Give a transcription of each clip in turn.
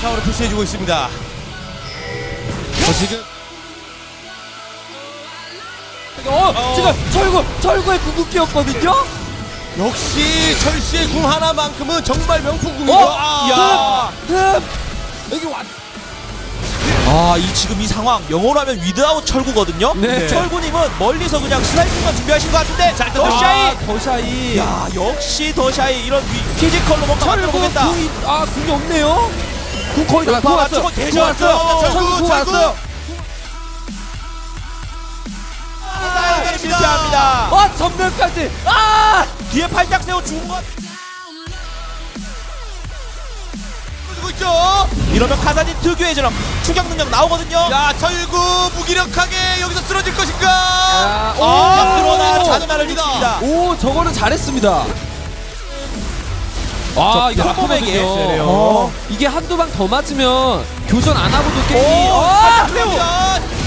타워를 푸시해주고 있습니다. 어, 지금 어, 어. 지금 철구 철구의 궁극기였거든요. 역시 철시의 궁 하나만큼은 정말 명품 궁이죠. 어, 아, 흠, 흠. 여기 왔. 아, 이 지금 이 상황 영어로 하면 위드아웃 철구거든요. 네. 철구님은 멀리서 그냥 스나이핑만 준비하신 것 같은데 자, 더샤이. 아, 더샤이. 야, 역시 더샤이 이런 피- 피지컬로 뭔가 만들어 철구 보겠다. 궁이 아 궁이 없네요. 궁 거의 다 아, 철구. 왔어요. 아, 실패합니다. 아 전멸까지. 아 뒤에 팔딱 세워 죽은 것. 있죠. 이러면 카사딘 특유의 저런 추격 능력 나오거든요. 자, 철구 무기력하게 여기서 쓰러질 것인가? 야, 오. 아, 그러나 오. 자존감을 믿습니다. 오 저거는 잘했습니다. 아 이거 한 번에게 세네요. 어, 이게 한두 방 더 맞으면 교전 안 하고도 게임이 오, 어, 팔딱 세우.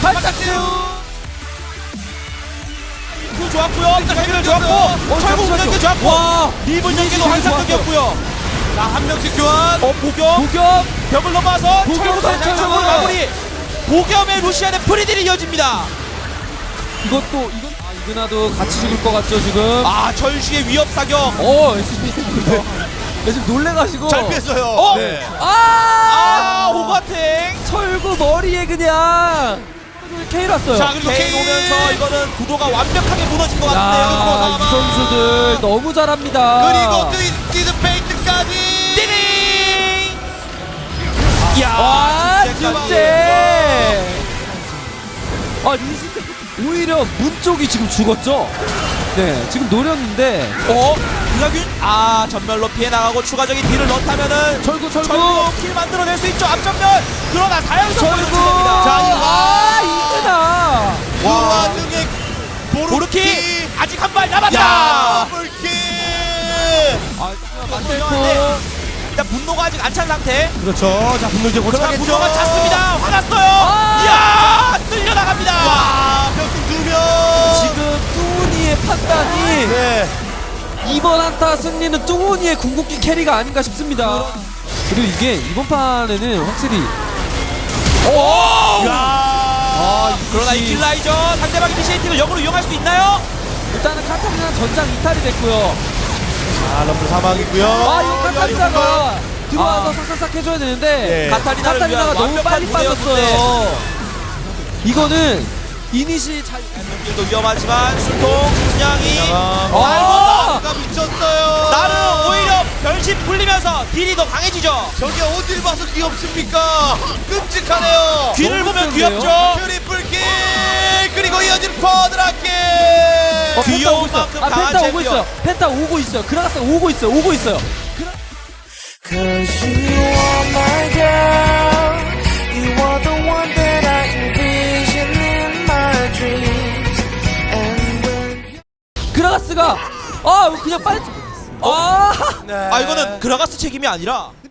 팔딱 세우. 그 좋았고요. 경기를 좋았고, 어, 잠시만요. 공격도 좋았고, 와 리본 연계도 이미지 환상적이었고요. 자, 한 명씩 교환. 어, 보겸, 도겸 벽을 넘어서 보겸 철구. 마무리. 보겸의 루시안의 프리딜이 이어집니다. 이것도 이건 아 이그나도 같이 죽을 것 같죠 지금. 아, 철시의 위협 사격. 어 SB 지금 놀래가지고. 잘 피했어요. 어? 네. 아, 아 호가탱. 철구 머리에 그냥 K 났어요. 자, 그리고 케인 케인 오면서 이거는 구도가 완벽하게 무너진 것 야, 같은데요. 이 선수들 너무 잘합니다. 그리고 트위스티드 페이트까지. 띠링! 이야, 와, 진짜. 아, 오히려 문 쪽이 지금 죽었죠? 네, 지금 노렸는데 어? 이가균? 아, 전멸로 피해 나가고 추가적인 딜을 넣다면은 철구 철구 킬 만들어낼 수 있죠. 앞전면. 그러나 다양성. 보여줍니다. 자, 이거 아, 이그나. 그 와중에 보르키 아직 한 발 남았다. 야, 불키. 아, 훌륭한데 일단 분노가 아직 안 찬 상태. 그렇죠. 자, 분노 이제 그러나 고쳐야겠죠. 분노가 찼습니다. 화났어요. 아! 이야, 쓸려 나갑니다. 와, 벽중 두 명. 지금 뚜우니의 판단이 네. 이번 한타 승리는 뚜우니의 궁극기 캐리가 아닌가 싶습니다. 그리고 이게 이번 판에는 확실히 오! 야. 아, 그러나 이 킬라이저 상대방의 이니시에이티브를 역으로 이용할 수 있나요? 일단은 카타리나 전장 이탈이 됐고요. 자, 럼블 사망이고요. 아 이거 카타리나가 들어와서 아. 싹싹싹 해줘야 되는데 네. 카타리나를 카타리나가 위한 너무 완벽한 빨리 빠졌어요. 이거는 이니시 잘 길도 위험하지만 술통 분양이 아! 가 미쳤어요. 나는 오히려 변신 풀리면서 딜이 더 강해지죠. 저게 어딜 봐서 귀엽습니까? 끔찍하네요. 귀를 보면 센데요? 귀엽죠. 트리플 킥 그리고 이어진 쿼드라킥. 어, 펜타 귀여운 오고 있어요. 만큼 아 강한 펜타 오고 챔피언. 있어요. 펜타 오고 있어요. 그라가스 오고 있어요. 오고 있어요. Cause you are my girl. You are the one that I envision in my dreams. And when 그라가스가 아 그냥 빨리. 아. 네. 아 이거는 그라가스 책임이 아니라